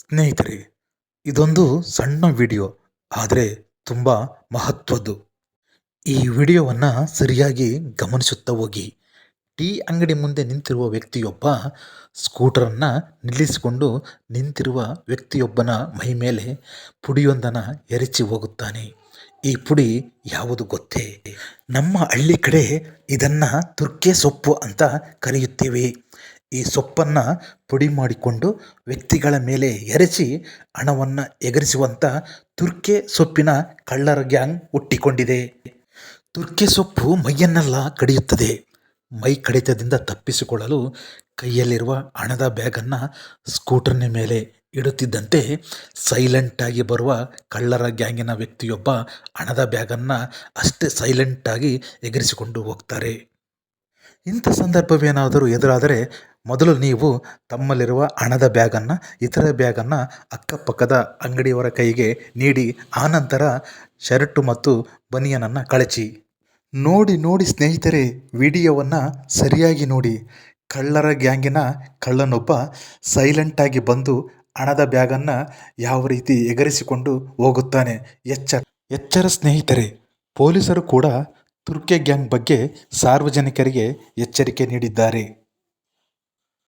ಸ್ನೇಹಿತರೆ, ಇದೊಂದು ಸಣ್ಣ ವಿಡಿಯೋ, ಆದರೆ ತುಂಬ ಮಹತ್ವದ್ದು. ಈ ವಿಡಿಯೋವನ್ನು ಸರಿಯಾಗಿ ಗಮನಿಸುತ್ತಾ ಹೋಗಿ. ಟೀ ಅಂಗಡಿ ಮುಂದೆ ನಿಂತಿರುವ ವ್ಯಕ್ತಿಯೊಬ್ಬ ಸ್ಕೂಟರನ್ನು ನಿಲ್ಲಿಸಿಕೊಂಡು ನಿಂತಿರುವ ವ್ಯಕ್ತಿಯೊಬ್ಬನ ಮೈ ಮೇಲೆ ಪುಡಿಯೊಂದನ್ನು ಎರಚಿ ಹೋಗುತ್ತಾನೆ. ಈ ಪುಡಿ ಯಾವುದು ಗೊತ್ತೇ? ನಮ್ಮ ಹಳ್ಳಿ ಕಡೆ ಇದನ್ನು ತುರ್ಕೆ ಸೊಪ್ಪು ಅಂತ ಕರೆಯುತ್ತೇವೆ. ಈ ಸೊಪ್ಪನ್ನು ಪುಡಿ ಮಾಡಿಕೊಂಡು ವ್ಯಕ್ತಿಗಳ ಮೇಲೆ ಎರಚಿ ಹಣವನ್ನು ಎಗರಿಸುವಂಥ ತುರ್ಕೆ ಸೊಪ್ಪಿನ ಕಳ್ಳರ ಗ್ಯಾಂಗ್ ಹುಟ್ಟಿಕೊಂಡಿದೆ. ತುರ್ಕೆ ಸೊಪ್ಪು ಮೈಯನ್ನೆಲ್ಲ ಕಡಿಯುತ್ತದೆ. ಮೈ ಕಡಿತದಿಂದ ತಪ್ಪಿಸಿಕೊಳ್ಳಲು ಕೈಯಲ್ಲಿರುವ ಹಣದ ಬ್ಯಾಗನ್ನು ಸ್ಕೂಟರ್ನ ಮೇಲೆ ಇಡುತ್ತಿದ್ದಂತೆ ಸೈಲೆಂಟಾಗಿ ಬರುವ ಕಳ್ಳರ ಗ್ಯಾಂಗಿನ ವ್ಯಕ್ತಿಯೊಬ್ಬ ಹಣದ ಬ್ಯಾಗನ್ನು ಅಷ್ಟೇ ಸೈಲೆಂಟಾಗಿ ಎಗರಿಸಿಕೊಂಡು ಹೋಗ್ತಾರೆ. ಇಂಥ ಸಂದರ್ಭವೇನಾದರೂ ಎದುರಾದರೆ ಮೊದಲು ನೀವು ತಮ್ಮಲ್ಲಿರುವ ಹಣದ ಬ್ಯಾಗನ್ನು ಇತರ ಬ್ಯಾಗನ್ನು ಅಕ್ಕಪಕ್ಕದ ಅಂಗಡಿಯವರ ಕೈಗೆ ನೀಡಿ ಆನಂತರ ಶರ್ಟು ಮತ್ತು ಬನಿಯನನ್ನು ಕಳಚಿ. ನೋಡಿ ನೋಡಿ ಸ್ನೇಹಿತರೆ, ವಿಡಿಯೋವನ್ನು ಸರಿಯಾಗಿ ನೋಡಿ. ಕಳ್ಳರ ಗ್ಯಾಂಗಿನ ಕಳ್ಳನೊಬ್ಬ ಸೈಲೆಂಟಾಗಿ ಬಂದು ಹಣದ ಬ್ಯಾಗನ್ನು ಯಾವ ರೀತಿ ಎಗರಿಸಿಕೊಂಡು ಹೋಗುತ್ತಾನೆ ಎಚ್ಚರ ಎಚ್ಚರ ಸ್ನೇಹಿತರೆ, ಪೊಲೀಸರು ಕೂಡ ತುರ್ಕೆ ಗ್ಯಾಂಗ್ ಬಗ್ಗೆ ಸಾರ್ವಜನಿಕರಿಗೆ ಎಚ್ಚರಿಕೆ ನೀಡಿದ್ದಾರೆ.